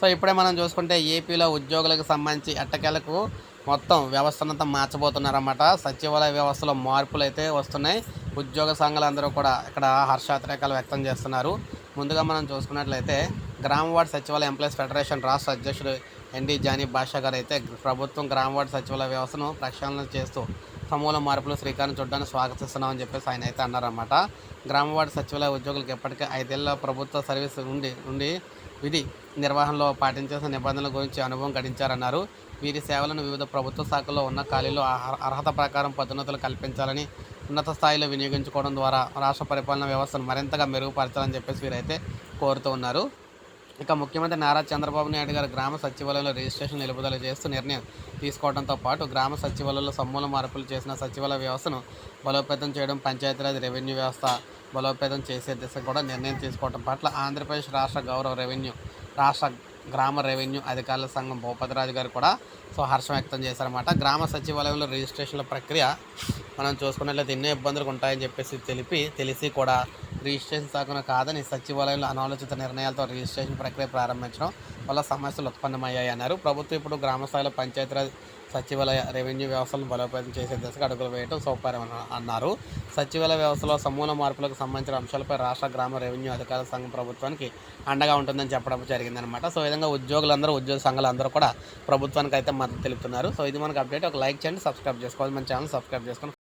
So ఇప్పుడే మనం చూసుకుంటే ఏపీలో ఉద్యోగులకు సంబంధించి ఎట్టకేలకు మొత్తం వ్యవస్థనంతా మార్చబోతున్నారన్నమాట. సచివాలయ వ్యవస్థలో మార్పులు అయితే వస్తున్నాయి. ఉద్యోగ సంఘాలందరూ కూడా ఇక్కడ హర్షాతిరేకాలు వ్యక్తం చేస్తున్నారు. ముందుగా మనం చూసుకున్నట్లయితే గ్రామ వార్డ్ సచివాలయ ఎంప్లాయీస్ ఫెడరేషన్ రాష్ట్ర అధ్యక్షుడు ఎన్డి జానీ బాషా గారు అయితే ప్రభుత్వం గ్రామ వార్డ్ సచివాలయ వ్యవస్థను ప్రక్షాళన చేస్తూ సమూల మార్పులు శ్రీకారం చూడడానికి స్వాగతిస్తున్నామని చెప్పేసి ఆయన అయితే అన్నారన్నమాట. గ్రామ సచివాలయ ఉద్యోగులకు ఎప్పటికీ ఐదేళ్ళ ప్రభుత్వ సర్వీస్ ఉండి ఉండి విధి నిర్వహణలో పాటించాల్సిన నిబంధనల గురించి అనుభవం గడించారన్నారు. వీరి సేవలను వివిధ ప్రభుత్వ శాఖల్లో ఉన్న ఖాళీలో అర్హత ప్రకారం పదోన్నతులు కల్పించాలని ఉన్నత స్థాయిలో వినియోగించుకోవడం ద్వారా రాష్ట్ర పరిపాలన వ్యవస్థను మరింతగా మెరుగుపరచాలని చెప్పేసి వీరైతే కోరుతూ ఉన్నారు. ఇక ముఖ్యమంత్రి నారా చంద్రబాబు నాయుడు గారు గ్రామ సచివాలయంలో రిజిస్ట్రేషన్ నిలుపుదల చేస్తూ నిర్ణయం తీసుకోవడంతో పాటు గ్రామ సచివాలయంలో సమూల మార్పులు చేసిన సచివాలయ వ్యవస్థను బలోపేతం చేయడం పంచాయతీరాజ్ రెవెన్యూ వ్యవస్థ బలోపేతం చేసే దిశ కూడా నిర్ణయం తీసుకోవడం పట్ల ఆంధ్రప్రదేశ్ రాష్ట్ర గౌరవ రెవెన్యూ రాష్ట్ర గ్రామ రెవెన్యూ అధికారుల సంఘం భూపతిరాజు గారు కూడా సో హర్షం వ్యక్తం చేశారన్నమాట. గ్రామ సచివాలయంలో రిజిస్ట్రేషన్ల ప్రక్రియ మనం చూసుకున్నట్లయితే ఎన్నో ఇబ్బందులు ఉంటాయని చెప్పేసి తెలిపి తెలిసి కూడా రిజిస్ట్రేషన్ సాగున కాదని సచివాలయంలో అనాలోచిత నిర్ణయాలతో రిజిస్ట్రేషన్ ప్రక్రియ ప్రారంభించడం వల్ల సమస్యలు ఉత్పన్నమయ్యాయి అన్నారు. ప్రభుత్వం ఇప్పుడు గ్రామస్థాయిలో పంచాయతీరాజ్ సచివాలయ రెవెన్యూ వ్యవస్థలను బలోపేతం చేసే దిశగా అడుగులు వేయడం సౌకర్యం అన్నారు. సచివాలయ వ్యవస్థలో సమూల మార్పులకు సంబంధించిన అంశాలపై రాష్ట్ర గ్రామ రెవెన్యూ అధికారుల సంఘం ప్రభుత్వానికి అండగా ఉంటుందని చెప్పడం జరిగిందనమాట సో ఈ విధంగా ఉద్యోగులందరూ ఉద్యోగ సంఘాలు అందరూ కూడా ప్రభుత్వానికి అయితే మద్దతు తెలుపుతున్నారు. సో ఇది మనకు అప్డేట్. ఒక లైక్ చేయండి సబ్స్క్రైబ్ చేసుకోవాలి. మన ఛానల్ సబ్స్క్రైబ్ చేసుకొని